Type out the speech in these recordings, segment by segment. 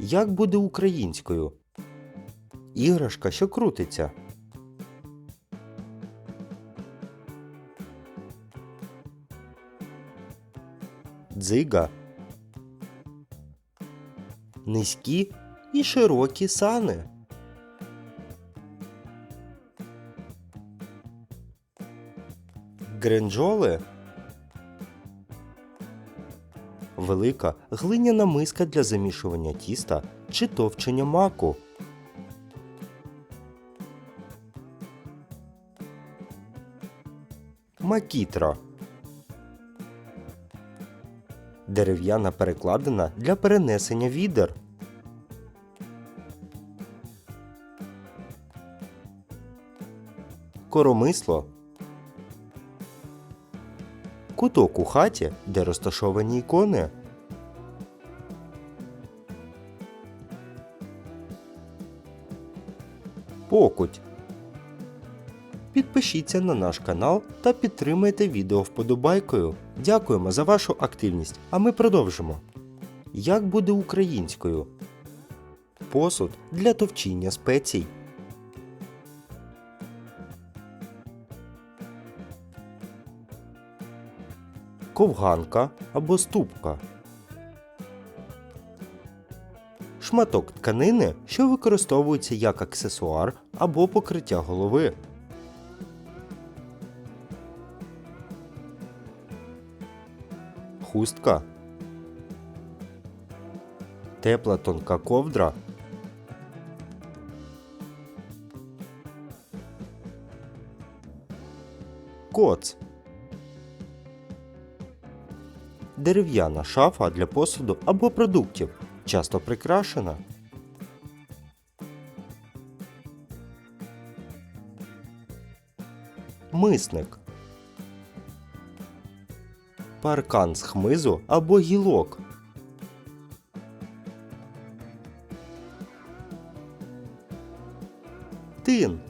Як буде українською? Іграшка, що крутиться. Дзига. Низькі і широкі сани. Гренджоли. Велика глиняна миска для замішування тіста чи товчення маку. Макітра. Дерев'яна перекладина для перенесення відер. Коромисло. Куток у хаті, де розташовані ікони. Покуть. Підпишіться на наш канал та підтримайте відео вподобайкою. Дякуємо за вашу активність, а ми продовжимо. Як буде українською? Посуд для товчіння спецій. Ковганка або ступка. Шматок тканини, що використовується як аксесуар або покриття голови. Хустка. Тепла тонка ковдра. Коц. Дерев'яна шафа для посуду або продуктів, часто прикрашена. Мисник. Паркан з хмизу або гілок. Тин.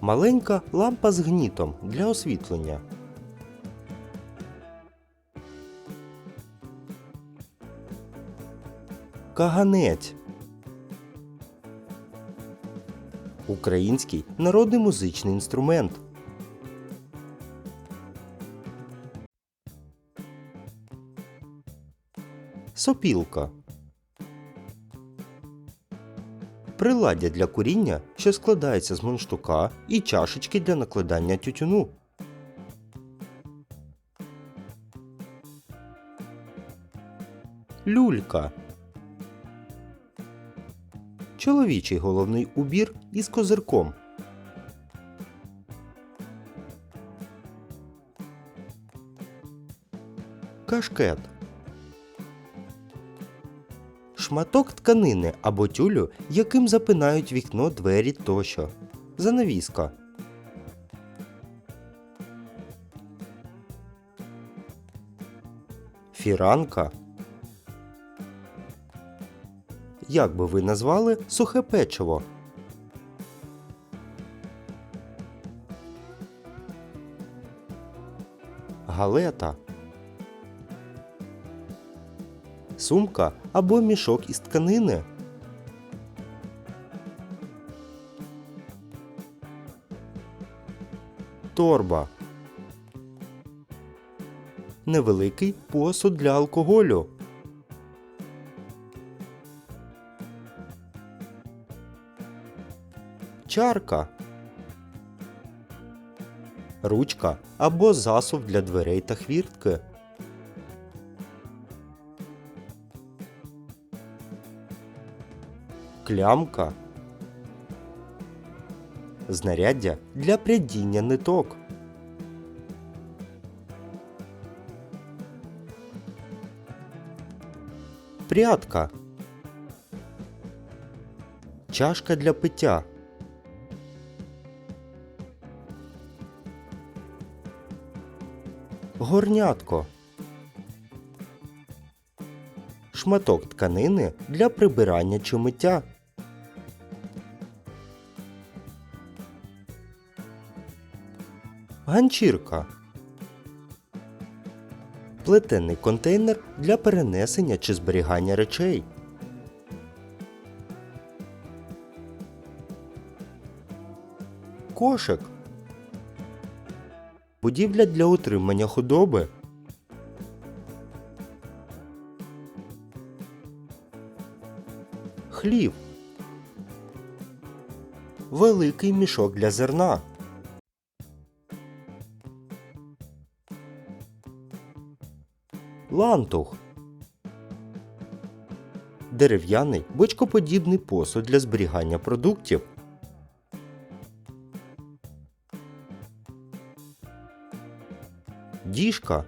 Маленька лампа з гнітом для освітлення. Каганець. Український народний музичний інструмент. Сопілка. Приладдя для куріння, що складається з мундштука і чашечки для накладання тютюну. Люлька. Чоловічий головний убір із козирком. Кашкет. Шматок тканини або тюлю, яким запинають вікно, двері тощо. Занавіска. Фіранка. Як би ви назвали сухе печиво? Галета. Сумка або мішок із тканини. Торба. Невеликий посуд для алкоголю. Чарка. Ручка або засув для дверей та хвіртки. Клямка. Знаряддя для прядіння ниток. Прядка. Чашка для пиття. Горнятко. Шматок тканини для прибирання чи миття. Ганчірка. плетений контейнер для перенесення чи зберігання речей. Кошик. Будівля для утримання худоби. Хлів. Великий мішок для зерна. Лантух. Дерев'яний бочкоподібний посуд для зберігання продуктів. Діжка.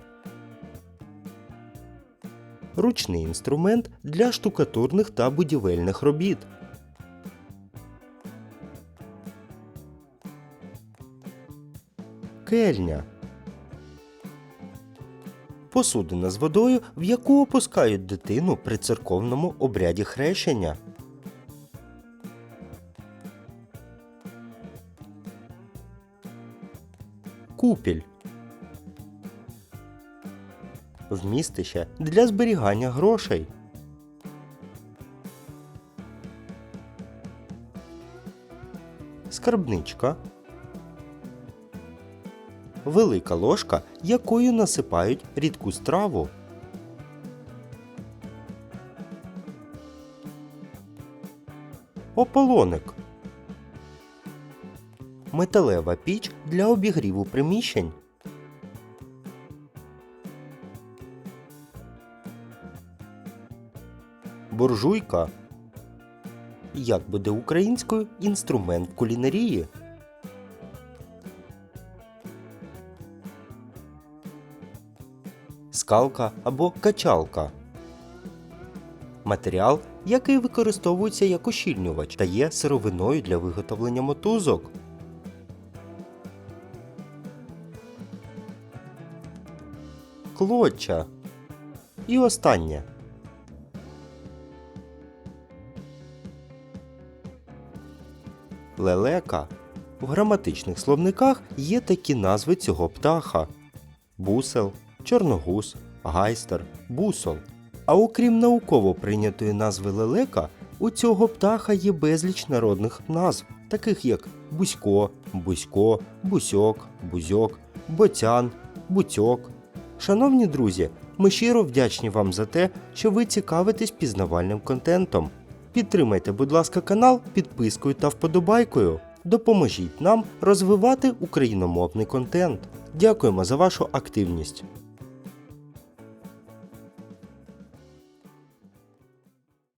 Ручний інструмент для штукатурних та будівельних робіт. Кельня. Посудина з водою, в яку опускають дитину при церковному обряді хрещення. Купіль. Вмістище для зберігання грошей. Скарбничка. Велика ложка, якою насипають рідку страву. Ополоник. Металева піч для обігріву приміщень. Буржуйка. Як буде українською інструмент кулінарії? Скалка або качалка. Матеріал, який використовується як ощільнювач та є сировиною для виготовлення мотузок. Клоча. І останнє. Лелека. В граматичних словниках є такі назви цього птаха: бусел, чорногуз, гайстер, бусол. А окрім науково прийнятої назви лелека, у цього птаха є безліч народних назв, таких як бузько, бузько, бусьок, бузьок, боцян, буцьок. Шановні друзі, ми щиро вдячні вам за те, що ви цікавитесь пізнавальним контентом. Підтримайте, будь ласка, канал підпискою та вподобайкою. Допоможіть нам розвивати україномовний контент. Дякуємо за вашу активність.